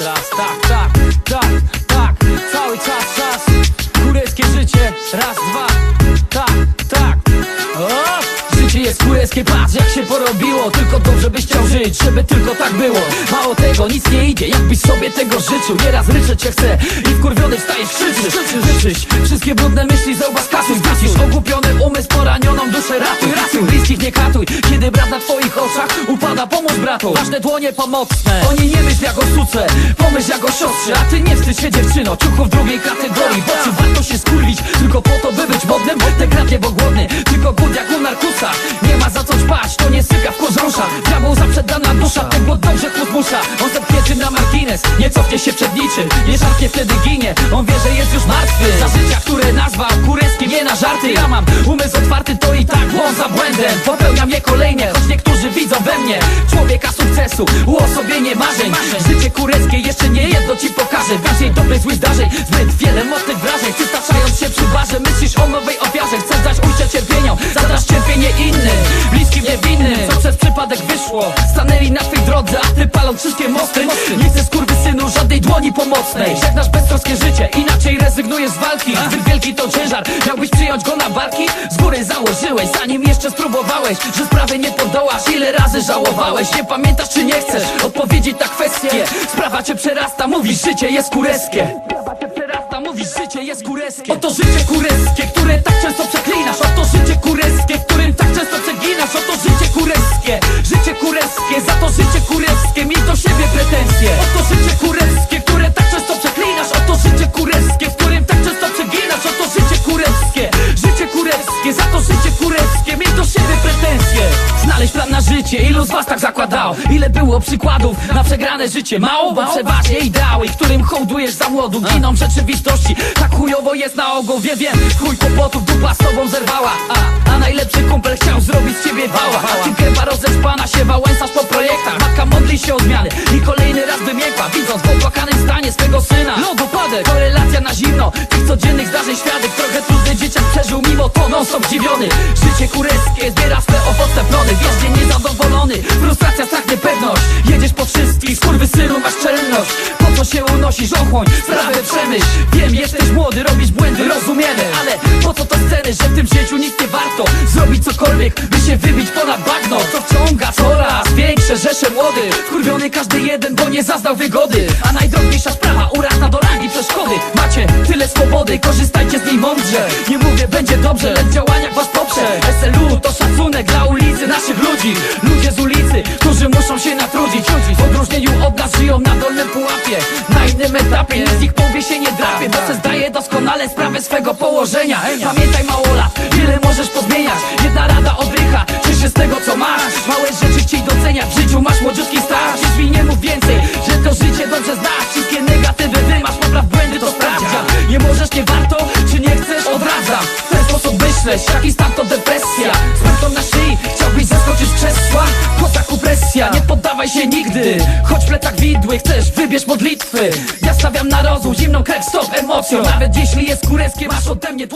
Raz, tak, tak, tak, tak Cały czas, czas Kureckie życie, raz, dwa. Tak, tak. O! Życie jest kureckie, patrz jak się porobiło. Tylko dobrze byś chciał żyć, żeby tylko tak było. Mało tego, nic nie idzie, jakbyś sobie tego życzył. Nieraz ryczeć cię chce i wkurwiony wstajesz, krzyczysz Życzysz, wszystkie brudne myśli zauważ kasuj Zgasisz ogłupiony umysł, poranioną duszę ratuj Ratuj, bliskich nie katuj, kiedy brat na twoich oczach upada Pomóż bratu, ważne dłonie pomocne. Oni nie myśl jak o suce, siostrze A ty nie wstydź się dziewczyno, ciuchów drugiej kategorii Bo czy warto się skurwić, tylko po to by być modnym? Te kradnie, bo głodny, tylko głód jak u narkusa Nie ma za co ćpać, to nie syka w koząsza Diabeł zaprzedana dusza, ten głód dobrze chłód musza On zepchnięty na margines, nie cofnie się przed niczym. Szarpnie wtedy ginie, on wie, że jest już martwy. Za życia, które nazwał kureckim, nie na żarty. Ja mam umysł otwarty, to i tak błąd za błędem. Popełniam je kolejne, choć niektórzy widzą we mnie. Człowieka sukcesu, uosobienie marzeń. Życie kureckie jeszcze nie jedno ci pokażę. Więcej dobrych złych zdarzeń, zbyt wiele mocnych wrażeń. Ty staczając się przy barze, myślisz o nowej ofiarze Chcesz dać ujście cierpieniom, zadasz cierpienie innym. Bliskim niewinnym, co przez przypadek wyszło? Stanęli na twej drodze, a ty paląc wszystkie mosty. Nie chcesz synu żadnej dłoni pomocnej. Żegnasz beztroskie życie, rezygnujesz z walki Zbyt wielki to ciężar, miałbyś przyjąć go na barki? Z góry założyłeś, zanim jeszcze spróbowałeś Że sprawy nie podołasz, ile razy żałowałeś? Nie pamiętasz czy nie chcesz odpowiedzieć na kwestię Sprawa cię przerasta, mówisz życie jest kureskie. Sprawa cię przerasta, mówisz życie jest kureskie. Oto życie kureskie, które tak często przeklinasz życie kureskie, miej do siebie pretensje. Znaleźć plan na życie, ilu z was tak zakładał? Ile było przykładów na przegrane życie? Mało, bo przeważnie ideały, którym hołdujesz za młodu. Giną w rzeczywistości, tak chujowo jest na ogół Wiem, wiem, chuj kłopotów, dupa z tobą zerwała A, a najlepszy kumpel chciał zrobić z ciebie wała. A ty gęba rozespana się wałęsasz po projektach? Matka modli się o zmiany i kolejny raz wymiękła Widząc w opłakanym stanie swego syna. Ląd upadek, korelacja na zimno. Tych codziennych zdarzeń świadek stop zdziwiony Życie kureckie zbiera swe owoce plony. Wiecznie niezadowolony, frustracja, strach, niepewność. Jedziesz po wszystkich, synu masz czelność. Po co się unosisz, ochłoń, sprawę przemyśl. Wiem, jesteś młody, robisz błędy, rozumiemy. Ale po co to sceny, że w tym życiu nic nie warto? Zrobić cokolwiek, by się wybić ponad bagno. Co wciąga coraz większe rzesze młody. Wkurwiony każdy jeden, bo nie zaznał wygody. A najdrobniejsza sprawa urasta do rangi przeszkody. Macie tyle swobody, korzystajcie dobrze, lecz działania was poprze. SLU to szacunek dla ulicy naszych ludzi. Ludzie z ulicy, którzy muszą się natrudzić. W odróżnieniu od nas żyją na dolnym pułapie. Na innym etapie, nikt z nich powie się nie drapie To se zdaje doskonale sprawę swego położenia. Pamiętaj mało lat, wiele możesz pozmieniać. Jedna rada odrycha, ciesz się z tego co masz? Małe rzeczy chciej doceniać, w życiu masz młodziutki Dziś mi nie mów więcej, że to życie dobrze znasz myśleć, stan to depresja? Z na szyi, chciałbyś zeskoczyć z krzesła? Kotaku presja, nie poddawaj się nigdy. Choć plecak widły, chcesz, wybierz modlitwy. Ja stawiam na rozum, zimną krew, stop emocją. Nawet jeśli jest kureckie, masz ode mnie dłoń